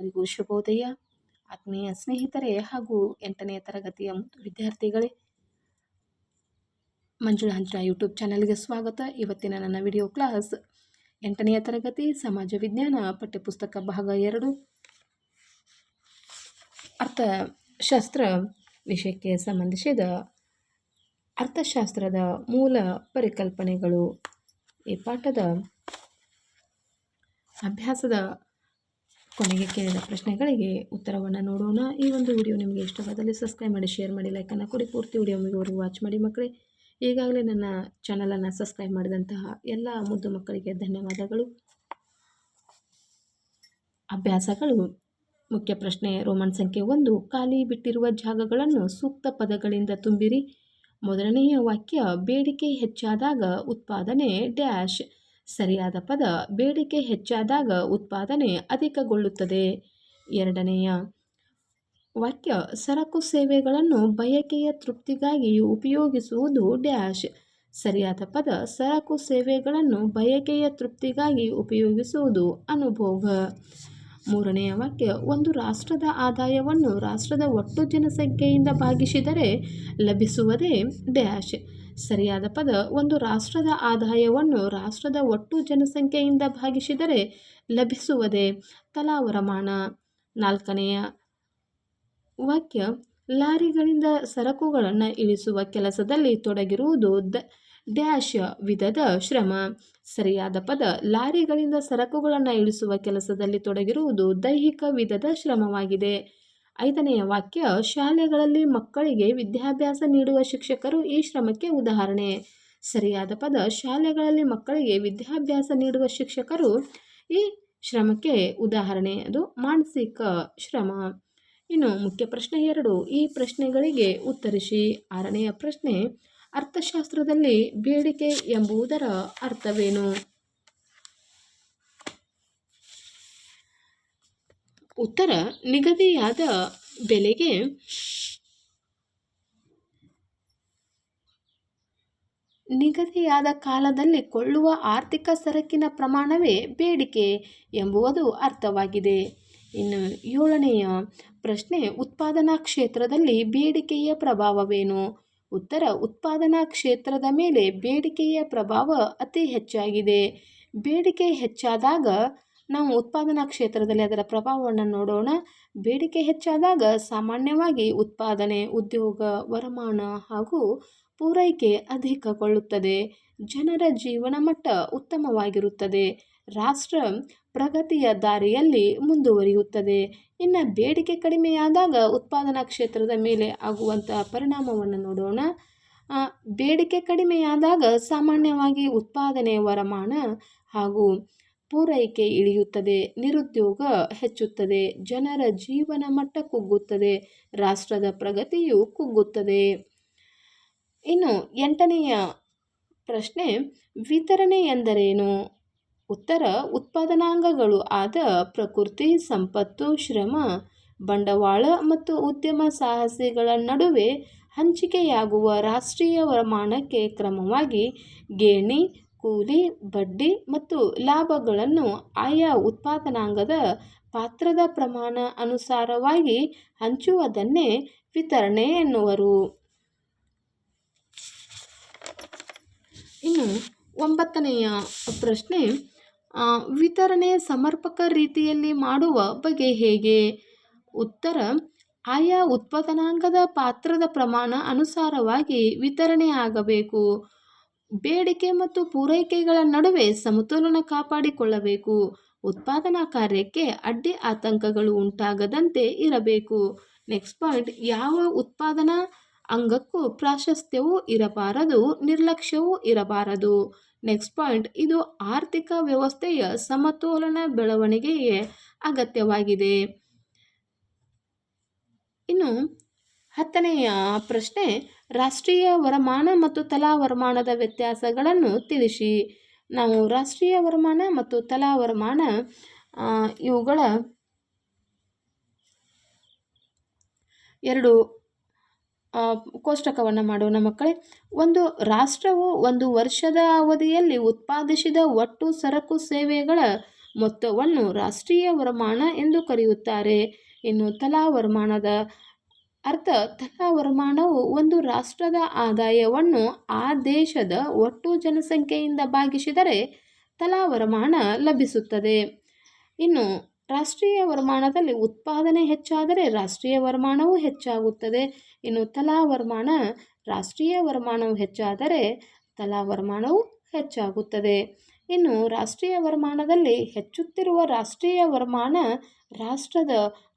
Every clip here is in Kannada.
ಎಲ್ಲರಿಗೂ ಶುಭೋದಯ. ಆತ್ಮೀಯ ಸ್ನೇಹಿತರೆ ಹಾಗೂ ಎಂಟನೆಯ ತರಗತಿಯ ವಿದ್ಯಾರ್ಥಿಗಳೇ, ಮಂಜುಳಾ ಹಂಚ ಯೂಟ್ಯೂಬ್ ಚಾನಲ್ಗೆ ಸ್ವಾಗತ. ಇವತ್ತಿನ ನನ್ನ ವಿಡಿಯೋ ಕ್ಲಾಸ್ ಎಂಟನೆಯ ತರಗತಿ, ಸಮಾಜ ವಿಜ್ಞಾನ, ಪಠ್ಯಪುಸ್ತಕ ಭಾಗ ಎರಡು. ಅರ್ಥಶಾಸ್ತ್ರ ವಿಷಯಕ್ಕೆ ಸಂಬಂಧಿಸಿದ ಅರ್ಥಶಾಸ್ತ್ರದ ಮೂಲ ಪರಿಕಲ್ಪನೆಗಳು ಈ ಪಾಠದ ಅಭ್ಯಾಸದ ಕೊನೆಗೆ ಕೇಳಿದ ಪ್ರಶ್ನೆಗಳಿಗೆ ಉತ್ತರವನ್ನು ನೋಡೋಣ. ಈ ಒಂದು ವಿಡಿಯೋ ನಿಮಗೆ ಇಷ್ಟವಾದಲ್ಲಿ ಸಬ್ಸ್ಕ್ರೈಬ್ ಮಾಡಿ ಶೇರ್ ಮಾಡಿ ಲೈಕನ್ನು ಕೊಡಿ. ಪೂರ್ತಿ ವಿಡಿಯೋ ವಾಚ್ ಮಾಡಿ ಮಕ್ಕಳೇ. ಈಗಾಗಲೇ ನನ್ನ ಚಾನಲನ್ನು ಸಬ್ಸ್ಕ್ರೈಬ್ ಮಾಡಿದಂತಹ ಎಲ್ಲ ಮುದ್ದು ಮಕ್ಕಳಿಗೆ ಧನ್ಯವಾದಗಳು. ಅಭ್ಯಾಸಗಳು. ಮುಖ್ಯ ಪ್ರಶ್ನೆ, ರೋಮನ್ ಸಂಖ್ಯೆ ಒಂದು, ಖಾಲಿ ಬಿಟ್ಟಿರುವ ಜಾಗಗಳನ್ನು ಸೂಕ್ತ ಪದಗಳಿಂದ ತುಂಬಿರಿ. ಮೊದಲನೆಯ ವಾಕ್ಯ, ಬೇಡಿಕೆ ಹೆಚ್ಚಾದಾಗ ಉತ್ಪಾದನೆ ಡ್ಯಾಶ್ ಸರಿಯಾದ ಪದ ಬೇಡಿಕೆ ಹೆಚ್ಚಾದಾಗ ಉತ್ಪಾದನೆ ಅಧಿಕಗೊಳ್ಳುತ್ತದೆ. ಎರಡನೆಯ ವಾಕ್ಯ, ಸರಕು ಸೇವೆಗಳನ್ನು ಬಯಕೆಯ ತೃಪ್ತಿಗಾಗಿ ಉಪಯೋಗಿಸುವುದು ಡ್ಯಾಶ್. ಸರಿಯಾದ ಪದ, ಸರಕು ಸೇವೆಗಳನ್ನು ಬಯಕೆಯ ತೃಪ್ತಿಗಾಗಿ ಉಪಯೋಗಿಸುವುದು ಅನುಭೋಗ. ಮೂರನೆಯ ವಾಕ್ಯ, ಒಂದು ರಾಷ್ಟ್ರದ ಆದಾಯವನ್ನು ರಾಷ್ಟ್ರದ ಒಟ್ಟು ಜನಸಂಖ್ಯೆಯಿಂದ ಭಾಗಿಸಿದರೆ ಲಭಿಸುವುದೇ ಡ್ಯಾಶ್. ಸರಿಯಾದ ಪದ, ಒಂದು ರಾಷ್ಟ್ರದ ಆದಾಯವನ್ನು ರಾಷ್ಟ್ರದ ಒಟ್ಟು ಜನಸಂಖ್ಯೆಯಿಂದ ಭಾಗಿಸಿದರೆ ಲಭಿಸುವುದೇ ತಲಾವರಮಾನ ನಾಲ್ಕನೆಯ ವಾಕ್ಯ, ಲಾರಿಗಳಿಂದ ಸರಕುಗಳನ್ನು ಇಳಿಸುವ ಕೆಲಸದಲ್ಲಿ ತೊಡಗಿರುವುದು ದ ಡ್ಯಾಶ್ ವಿಧದ ಶ್ರಮ, ಸರಿಯಾದ ಪದ, ಲಾರಿಗಳಿಂದ ಸರಕುಗಳನ್ನು ಇಳಿಸುವ ಕೆಲಸದಲ್ಲಿ ತೊಡಗಿರುವುದು ದೈಹಿಕ ವಿಧದ ಶ್ರಮವಾಗಿದೆ. ಐದನೆಯ ವಾಕ್ಯ, ಶಾಲೆಗಳಲ್ಲಿ ಮಕ್ಕಳಿಗೆ ವಿದ್ಯಾಭ್ಯಾಸ ನೀಡುವ ಶಿಕ್ಷಕರು ಈ ಶ್ರಮಕ್ಕೆ ಉದಾಹರಣೆ. ಸರಿಯಾದ ಪದ, ಶಾಲೆಗಳಲ್ಲಿ ಮಕ್ಕಳಿಗೆ ವಿದ್ಯಾಭ್ಯಾಸ ನೀಡುವ ಶಿಕ್ಷಕರು ಈ ಶ್ರಮಕ್ಕೆ ಉದಾಹರಣೆ. ಅದು ಮಾನಸಿಕ ಶ್ರಮ. ಇನ್ನು ಮುಖ್ಯ ಪ್ರಶ್ನೆ ಎರಡು, ಈ ಪ್ರಶ್ನೆಗಳಿಗೆ ಉತ್ತರಿಸಿ. ಆರನೆಯ ಪ್ರಶ್ನೆ ಅರ್ಥಶಾಸ್ತ್ರದಲ್ಲಿ ಬೇಡಿಕೆ ಎಂಬುದರ ಅರ್ಥವೇನು? ಉತ್ತರ, ನಿಗದಿಯಾದ ಬೆಲೆಗೆ ನಿಗದಿಯಾದ ಕಾಲದಲ್ಲಿ ಕೊಳ್ಳುವ ಆರ್ಥಿಕ ಸರಕಿನ ಪ್ರಮಾಣವೇ ಬೇಡಿಕೆ ಎಂಬುವುದು ಅರ್ಥವಾಗಿದೆ. ಇನ್ನು ಏಳನೆಯ ಪ್ರಶ್ನೆ, ಉತ್ಪಾದನಾ ಕ್ಷೇತ್ರದಲ್ಲಿ ಬೇಡಿಕೆಯ ಪ್ರಭಾವವೇನು? ಉತ್ತರ ಉತ್ಪಾದನಾ ಕ್ಷೇತ್ರದ ಮೇಲೆ ಬೇಡಿಕೆಯ ಪ್ರಭಾವ ಅತಿ ಹೆಚ್ಚಾಗಿದೆ. ಬೇಡಿಕೆ ಹೆಚ್ಚಾದಾಗ ನಾವು ಉತ್ಪಾದನಾ ಕ್ಷೇತ್ರದಲ್ಲಿ ಅದರ ಪ್ರಭಾವವನ್ನು ನೋಡೋಣ. ಬೇಡಿಕೆ ಹೆಚ್ಚಾದಾಗ ಸಾಮಾನ್ಯವಾಗಿ ಉತ್ಪಾದನೆ, ಉದ್ಯೋಗ, ವರಮಾನ ಹಾಗೂ ಪೂರೈಕೆ ಅಧಿಕಗೊಳ್ಳುತ್ತದೆ. ಜನರ ಜೀವನ ಮಟ್ಟ ಉತ್ತಮವಾಗಿರುತ್ತದೆ. ರಾಷ್ಟ್ರ ಪ್ರಗತಿಯ ದಾರಿಯಲ್ಲಿ ಮುಂದುವರಿಯುತ್ತದೆ. ಇನ್ನು ಬೇಡಿಕೆ ಕಡಿಮೆಯಾದಾಗ ಉತ್ಪಾದನಾ ಕ್ಷೇತ್ರದ ಮೇಲೆ ಆಗುವಂತಹ ಪರಿಣಾಮವನ್ನು ನೋಡೋಣ. ಬೇಡಿಕೆ ಕಡಿಮೆಯಾದಾಗ ಸಾಮಾನ್ಯವಾಗಿ ಉತ್ಪಾದನೆ, ವರಮಾನ ಹಾಗೂ ಪೂರೈಕೆ ಇಳಿಯುತ್ತದೆ. ನಿರುದ್ಯೋಗ ಹೆಚ್ಚುತ್ತದೆ. ಜನರ ಜೀವನ ಮಟ್ಟ ಕುಗ್ಗುತ್ತದೆ. ರಾಷ್ಟ್ರದ ಪ್ರಗತಿಯು ಕುಗ್ಗುತ್ತದೆ. ಇನ್ನು ಎಂಟನೆಯ ಪ್ರಶ್ನೆ, ವಿತರಣೆ ಎಂದರೇನು? ಉತ್ತರ ಉತ್ಪಾದನಾಂಗಗಳು ಆದ ಪ್ರಕೃತಿ, ಸಂಪತ್ತು, ಶ್ರಮ, ಬಂಡವಾಳ ಮತ್ತು ಉದ್ಯಮ ಸಾಹಸಿಗಳ ನಡುವೆ ಹಂಚಿಕೆಯಾಗುವ ರಾಷ್ಟ್ರೀಯ ವರಮಾನಕ್ಕೆ ಕ್ರಮವಾಗಿ ಗೇಣಿ, ಕೂಲಿ, ಬಡ್ಡಿ ಮತ್ತು ಲಾಭಗಳನ್ನು ಆಯಾ ಉತ್ಪಾದನಾಂಗದ ಪಾತ್ರದ ಪ್ರಮಾಣ ಅನುಸಾರವಾಗಿ ಹಂಚುವುದನ್ನೇ ವಿತರಣೆ ಎನ್ನುವರು. ಇನ್ನು ಒಂಬತ್ತನೆಯ ಪ್ರಶ್ನೆ ವಿತರಣೆ ಸಮರ್ಪಕ ರೀತಿಯಲ್ಲಿ ಮಾಡುವ ಬಗ್ಗೆ ಹೇಗೆ? ಉತ್ತರ, ಆಯಾ ಉತ್ಪಾದನಾಂಗದ ಪಾತ್ರದ ಪ್ರಮಾಣ ಅನುಸಾರವಾಗಿ ವಿತರಣೆ ಆಗಬೇಕು. ಬೇಡಿಕೆ ಮತ್ತು ಪೂರೈಕೆಗಳ ನಡುವೆ ಸಮತೋಲನ ಕಾಪಾಡಿಕೊಳ್ಳಬೇಕು. ಉತ್ಪಾದನಾ ಕಾರ್ಯಕ್ಕೆ ಅಡ್ಡಿ ಆತಂಕಗಳು ಉಂಟಾಗದಂತೆ ಇರಬೇಕು. ನೆಕ್ಸ್ಟ್ ಪಾಯಿಂಟ್, ಯಾವ ಉತ್ಪಾದನಾ ಅಂಗಕ್ಕೂ ಪ್ರಾಶಸ್ತ್ಯವೂ ಇರಬಾರದು, ನಿರ್ಲಕ್ಷ್ಯವೂ ಇರಬಾರದು. ನೆಕ್ಸ್ಟ್ ಪಾಯಿಂಟ್ ಇದು ಆರ್ಥಿಕ ವ್ಯವಸ್ಥೆಯ ಸಮತೋಲನ ಬೆಳವಣಿಗೆಗೆ ಅಗತ್ಯವಾಗಿದೆ. ಇನ್ನು ಹತ್ತನೆಯ ಪ್ರಶ್ನೆ, ರಾಷ್ಟ್ರೀಯ ವರಮಾನ ಮತ್ತು ತಲಾ ವರಮಾನದ ವ್ಯತ್ಯಾಸಗಳನ್ನು ತಿಳಿಸಿ. ನಾವು ರಾಷ್ಟ್ರೀಯ ವರಮಾನ ಮತ್ತು ತಲಾ ವರಮಾನ ಇವುಗಳ ಎರಡು ಕೋಷ್ಟಕವನ್ನು ಮಾಡೋಣ ಮಕ್ಕಳೇ. ಒಂದು ರಾಷ್ಟ್ರವು ಒಂದು ವರ್ಷದ ಅವಧಿಯಲ್ಲಿ ಉತ್ಪಾದಿಸಿದ ಒಟ್ಟು ಸರಕು ಸೇವೆಗಳ ಮೊತ್ತವನ್ನು ರಾಷ್ಟ್ರೀಯ ವರಮಾನ ಎಂದು ಕರೆಯುತ್ತಾರೆ. ಇನ್ನು ತಲಾ ವರಮಾನದ ಅರ್ಥ, ತಲಾ ವರಮಾನವು ಒಂದು ರಾಷ್ಟ್ರದ ಆದಾಯವನ್ನು ಆ ದೇಶದ ಒಟ್ಟು ಜನಸಂಖ್ಯೆಯಿಂದ ಭಾಗಿಸಿದರೆ ತಲಾ ವರಮಾನ ಲಭಿಸುತ್ತದೆ. ಇನ್ನು ರಾಷ್ಟ್ರೀಯ ವರಮಾನದಲ್ಲಿ ಉತ್ಪಾದನೆ ಹೆಚ್ಚಾದರೆ ರಾಷ್ಟ್ರೀಯ ವರಮಾನವೂ ಹೆಚ್ಚಾಗುತ್ತದೆ. ಇನ್ನು ತಲಾ ವರಮಾನ, ರಾಷ್ಟ್ರೀಯ ವರಮಾನವು ಹೆಚ್ಚಾದರೆ ತಲಾ ವರಮಾನವು ಹೆಚ್ಚಾಗುತ್ತದೆ. ಇನ್ನು ರಾಷ್ಟ್ರೀಯ ವರಮಾನದಲ್ಲಿ ಹೆಚ್ಚುತ್ತಿರುವ ರಾಷ್ಟ್ರೀಯ ವರಮಾನ ರಾಷ್ಟ್ರದ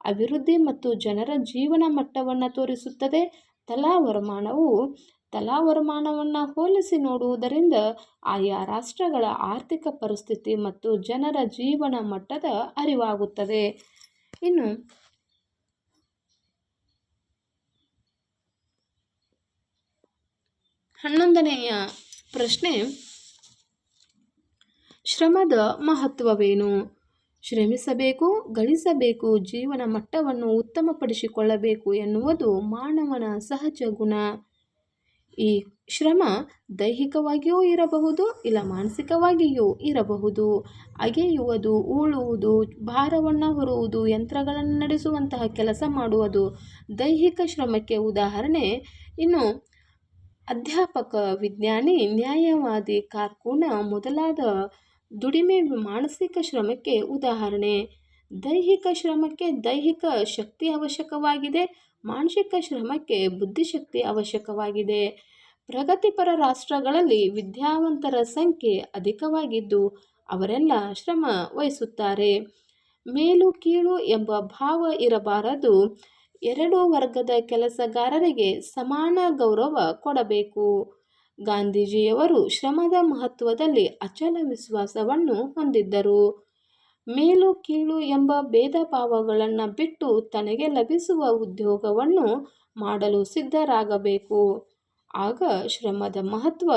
ಅಭಿವೃದ್ಧಿ ಮತ್ತು ಜನರ ಜೀವನ ಮಟ್ಟವನ್ನು ತೋರಿಸುತ್ತದೆ. ತಲಾ ವರಮಾನವು ತಲಾ ವರಮಾನವನ್ನು ಹೋಲಿಸಿ ನೋಡುವುದರಿಂದ ಆಯಾ ರಾಷ್ಟ್ರಗಳ ಆರ್ಥಿಕ ಪರಿಸ್ಥಿತಿ ಮತ್ತು ಜನರ ಜೀವನ ಮಟ್ಟದ ಅರಿವಾಗುತ್ತದೆ. ಇನ್ನು ಹನ್ನೊಂದನೆಯ ಪ್ರಶ್ನೆ, ಶ್ರಮದ ಮಹತ್ವವೇನು? ಶ್ರಮಿಸಬೇಕು, ಗಳಿಸಬೇಕು, ಜೀವನ ಮಟ್ಟವನ್ನು ಉತ್ತಮಪಡಿಸಿಕೊಳ್ಳಬೇಕು ಎನ್ನುವುದು ಮಾನವನ ಸಹಜ ಗುಣ. ಈ ಶ್ರಮ ದೈಹಿಕವಾಗಿಯೂ ಇರಬಹುದು, ಇಲ್ಲ ಮಾನಸಿಕವಾಗಿಯೂ ಇರಬಹುದು. ಅಗೆಯುವುದು, ಉಳುವುದು, ಭಾರವನ್ನು ಹೊರುವುದು, ಯಂತ್ರಗಳನ್ನು ನಡೆಸುವಂತಹ ಕೆಲಸ ಮಾಡುವುದು ದೈಹಿಕ ಶ್ರಮಕ್ಕೆ ಉದಾಹರಣೆ. ಇನ್ನು ಅಧ್ಯಾಪಕ, ವಿಜ್ಞಾನಿ, ನ್ಯಾಯವಾದಿ ಕಾರ್ಕೂನ ಮೊದಲಾದ ದುಡಿಮೆ ಮಾನಸಿಕ ಶ್ರಮಕ್ಕೆ ಉದಾಹರಣೆ. ದೈಹಿಕ ಶ್ರಮಕ್ಕೆ ದೈಹಿಕ ಶಕ್ತಿ ಅವಶ್ಯಕವಾಗಿದೆ. ಮಾನಸಿಕ ಶ್ರಮಕ್ಕೆ ಬುದ್ಧಿಶಕ್ತಿ ಅವಶ್ಯಕವಾಗಿದೆ. ಪ್ರಗತಿಪರ ರಾಷ್ಟ್ರಗಳಲ್ಲಿ ವಿದ್ಯಾವಂತರ ಸಂಖ್ಯೆ ಅಧಿಕವಾಗಿದ್ದು, ಅವರೆಲ್ಲ ಶ್ರಮ ವಹಿಸುತ್ತಾರೆ. ಮೇಲು ಕೀಳು ಎಂಬ ಭಾವ ಇರಬಾರದು. ಎರಡು ವರ್ಗದ ಕೆಲಸಗಾರರಿಗೆ ಸಮಾನ ಗೌರವ ಕೊಡಬೇಕು. ಗಾಂಧೀಜಿಯವರು ಶ್ರಮದ ಮಹತ್ವದಲ್ಲಿ ಅಚಲ ವಿಶ್ವಾಸವನ್ನು ಹೊಂದಿದ್ದರು. ಮೇಲು ಕೀಳು ಎಂಬ ಭೇದ ಭಾವಗಳನ್ನು ಬಿಟ್ಟು ತನಗೆ ಲಭಿಸುವ ಉದ್ಯೋಗವನ್ನು ಮಾಡಲು ಸಿದ್ಧರಾಗಬೇಕು. ಆಗ ಶ್ರಮದ ಮಹತ್ವ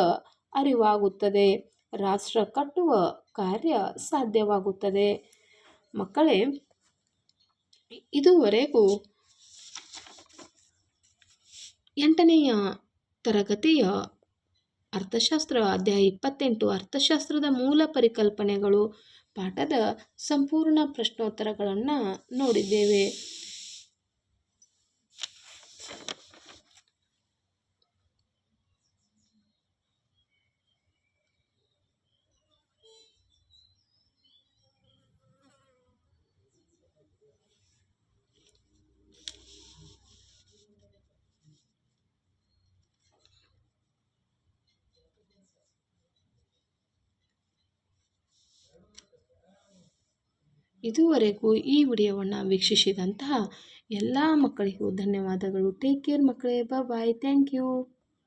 ಅರಿವಾಗುತ್ತದೆ. ರಾಷ್ಟ್ರ ಕಟ್ಟುವ ಕಾರ್ಯ ಸಾಧ್ಯವಾಗುತ್ತದೆ. ಮಕ್ಕಳೇ, ಇದುವರೆಗೂ ಎಂಟನೆಯ ತರಗತಿಯ ಅರ್ಥಶಾಸ್ತ್ರ ಅಧ್ಯಾಯ ಇಪ್ಪತ್ತೆಂಟು. ಅರ್ಥಶಾಸ್ತ್ರದ ಮೂಲ ಪರಿಕಲ್ಪನೆಗಳು ಪಾಠದ ಸಂಪೂರ್ಣ ಪ್ರಶ್ನೋತ್ತರಗಳನ್ನು ನೋಡಿದ್ದೇವೆ. ಇದುವರೆಗೂ ಈ ವಿಡಿಯೋವನ್ನು ವೀಕ್ಷಿಸಿದಂತಹ ಎಲ್ಲ ಮಕ್ಕಳಿಗೂ ಧನ್ಯವಾದಗಳು. ಟೇಕ್ ಕೇರ್ ಮಕ್ಕಳೇ. Bye thank you